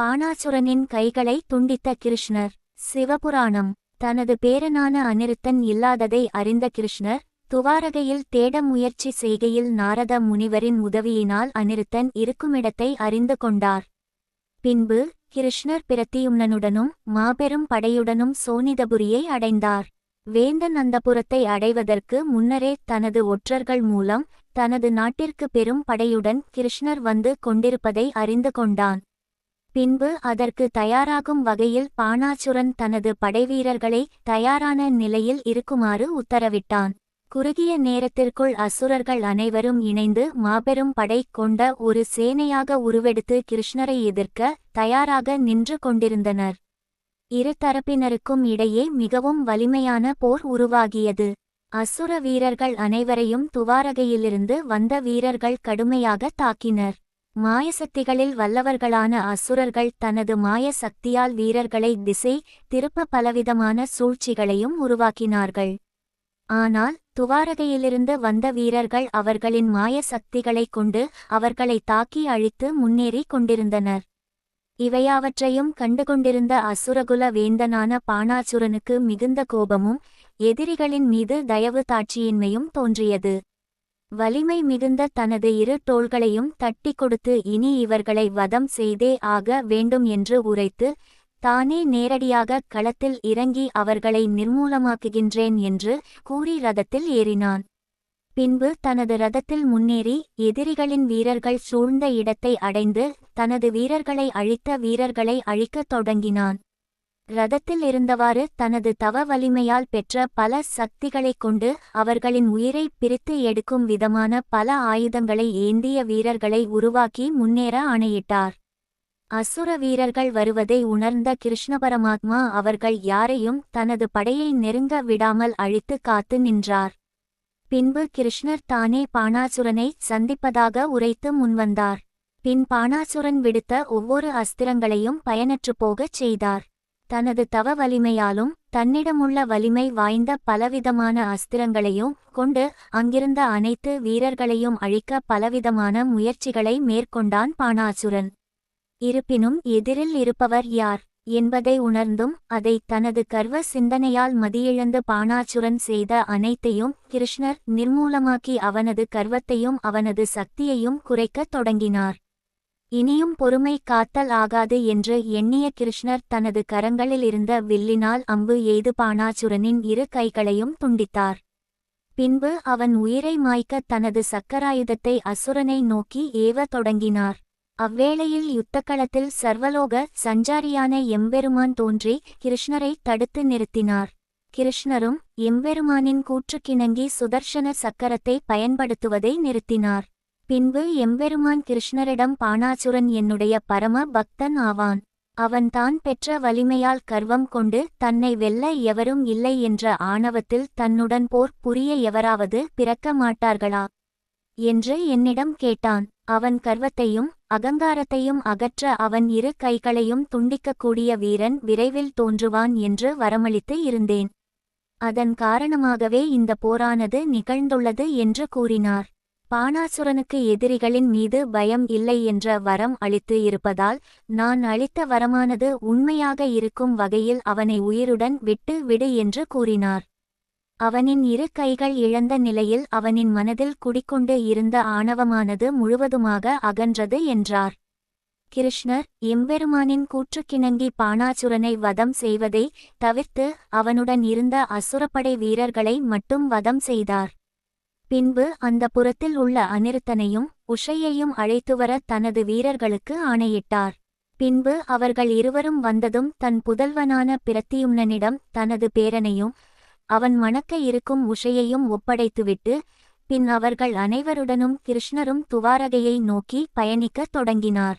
பாணாசுரனின் கைகளை துண்டித்த கிருஷ்ணர். சிவபுராணம். தனது பேரனான அனிருத்தன் இல்லாததை அறிந்த கிருஷ்ணர் துவாரகையில் தேட முயற்சி செய்கையில் நாரத முனிவரின் உதவியினால் அனிருத்தன் இருக்குமிடத்தை அறிந்து கொண்டார். பின்பு கிருஷ்ணர் பிரத்தியும்னனுடனும் மாபெரும் படையுடனும் சோனிதபுரியை அடைந்தார். வேந்தன் அந்தபுரத்தை அடைவதற்கு முன்னரே தனது ஒற்றர்கள் மூலம் தனது நாட்டிற்கு பெரும் படையுடன் கிருஷ்ணர் வந்து கொண்டிருப்பதை அறிந்து கொண்டான். பின்பு அதற்கு தயாராகும் வகையில் பாணாசுரன் தனது படைவீரர்களை தயாரான நிலையில் இருக்குமாறு உத்தரவிட்டான். குறுகிய நேரத்திற்குள் அசுரர்கள் அனைவரும் இணைந்து மாபெரும் படை கொண்ட ஒரு சேனையாக உருவெடுத்து கிருஷ்ணரை எதிர்க்க தயாராக நின்று கொண்டிருந்தனர். இரு தரப்பினருக்கும் இடையே மிகவும் வலிமையான போர் உருவாகியது. அசுர வீரர்கள் அனைவரையும் துவாரகையிலிருந்து வந்த வீரர்கள் கடுமையாக தாக்கினர். மாயசக்திகளில் வல்லவர்களான அசுரர்கள் தனது மாய சக்தியால் வீரர்களை திசை திருப்ப பலவிதமான சூழ்ச்சிகளையும் உருவாக்கினார்கள். ஆனால் துவாரகையிலிருந்து வந்த வீரர்கள் அவர்களின் மாய சக்திகளைக் கொண்டு அவர்களை தாக்கி அழித்து முன்னேறிக் கொண்டிருந்தனர். இவையாவற்றையும் கண்டுகொண்டிருந்த அசுரகுல வேந்தனான பாணாசுரனுக்கு மிகுந்த கோபமும் எதிரிகளின் மீது தயவு தாட்சியின்மையும் தோன்றியது. வலிமை மிகுந்த தனது இரு தோள்களையும் தட்டி கொடுத்து இனி இவர்களை வதம் செய்தே ஆக வேண்டும் என்று உரைத்து தானே நேரடியாக களத்தில் இறங்கி அவர்களை நிர்மூலமாக்குகின்றேன் என்று கூறி ரதத்தில் ஏறினான். பின்பு தனது ரதத்தில் முன்னேறி எதிரிகளின் வீரர்கள் சூழ்ந்த இடத்தை அடைந்து தனது வீரர்களை அழித்த வீரர்களை அழிக்கத் தொடங்கினான். ரதத்தில் இருந்தவாறு தனது தவ வலிமையால் பெற்ற பல சக்திகளைக் கொண்டு அவர்களின் உயிரை பிரித்து எடுக்கும் விதமான பல ஆயுதங்களை ஏந்திய வீரர்களை உருவாக்கி முன்னேற ஆணையிட்டார். அசுர வீரர்கள் வருவதை உணர்ந்த கிருஷ்ண பரமாத்மா அவர்கள் யாரையும் தனது படையை நெருங்க விடாமல் அழித்து காத்து நின்றார். பின்பு கிருஷ்ணர் தானே பாணாசுரனை சந்திப்பதாக உரைத்து முன்வந்தார். பின் பாணாசுரன் விடுத்த ஒவ்வொரு அஸ்திரங்களையும் பயனற்று போகச் செய்தார். தனது தவ வலிமையாலும் தன்னிடமுள்ள வலிமை வாய்ந்த பலவிதமான அஸ்திரங்களையும் கொண்டு அங்கிருந்த அனைத்து வீரர்களையும் அழிக்க பலவிதமான முயற்சிகளை மேற்கொண்டான் பாணாசுரன். இருப்பினும் எதிரில் இருப்பவர் யார்? என்பதை உணர்ந்தும் அதை தனது கர்வ சிந்தனையால் மதியிழந்து பாணாச்சுரன் செய்த அனைத்தையும் கிருஷ்ணர் நிர்மூலமாக்கி அவனது கர்வத்தையும் அவனது சக்தியையும் குறைக்கத் தொடங்கினார். இனியும் பொறுமை காத்தல் ஆகாது என்று எண்ணிய கிருஷ்ணர் தனது கரங்களில் இருந்த வில்லினால் அம்பு எய்து பாணாசுரனின் இரு கைகளையும் துண்டித்தார். பின்பு அவன் உயிரை மாய்க்க தனது சக்கராயுதத்தை அசுரனை நோக்கி ஏவ தொடங்கினார். அவ்வேளையில் யுத்தக்களத்தில் சர்வலோக சஞ்சாரியான எம்பெருமான் தோன்றி கிருஷ்ணரை தடுத்து நிறுத்தினார். கிருஷ்ணரும் எம்பெருமானின் கூற்றுக்கிணங்கி சுதர்ஷன சக்கரத்தை பயன்படுத்துவதை நிறுத்தினார். பின்பு எம்பெருமான் கிருஷ்ணரிடம் பாணாசுரன் என்னுடைய பரம பக்தன் ஆவான். அவன் தான் பெற்ற வலிமையால் கர்வம் கொண்டு தன்னை வெல்ல எவரும் இல்லை என்ற ஆணவத்தில் தன்னுடன் போர் புரிய எவராவது பிறக்க மாட்டார்களா? என்று என்னிடம் கேட்டான். அவன் கர்வத்தையும் அகங்காரத்தையும் அகற்ற அவன் இரு கைகளையும் துண்டிக்கக்கூடிய வீரன் விரைவில் தோன்றுவான் என்று வரமளித்து இருந்தேன். அதன் காரணமாகவே இந்த போரானது நிகழ்ந்துள்ளது என்று கூறினார். பானாசுரனுக்கு எதிரிகளின் மீது பயம் இல்லை என்ற வரம் அளித்து இருப்பதால் நான் அளித்த வரமானது உண்மையாக இருக்கும் வகையில் அவனை உயிருடன் விட்டு விடு என்று கூறினார். அவனின் இரு கைகள் இழந்த நிலையில் அவனின் மனதில் குடிக்கொண்டு இருந்த ஆணவமானது முழுவதுமாக அகன்றது என்றார். கிருஷ்ணர் எம்பெருமானின் கூற்றுக்கிணங்கி பாணாசுரனை வதம் செய்வதை தவிர்த்து அவனுடன் இருந்த அசுரப்படை வீரர்களை மட்டும் வதம் செய்தார். பின்பு அந்த புறத்தில் உள்ள அனிருத்தனையும் உஷையையும் அழைத்துவர தனது வீரர்களுக்கு ஆணையிட்டார். பின்பு அவர்கள் இருவரும் வந்ததும் தன் புதல்வனான பிரத்தியும்னனிடம் தனது பேரனையும் அவன் மணக்க இருக்கும் உஷையையும் ஒப்படைத்துவிட்டு பின் அவர்கள் அனைவருடனும் கிருஷ்ணரும் துவாரகையை நோக்கி பயணிக்கத் தொடங்கினார்.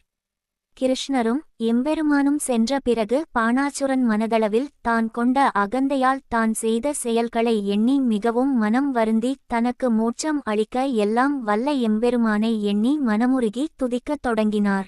கிருஷ்ணரும் எம்பெருமானும் சென்ற பிறகு பாணாசுரன் மனதளவில் தான் கொண்ட அகந்தையால் தான் செய்த செயல்களை எண்ணி மிகவும் மனம் வருந்தி தனக்கு மோட்சம் அளிக்க எல்லாம் வல்ல எம்பெருமானை எண்ணி மனமுருகி துதிக்கத் தொடங்கினார்.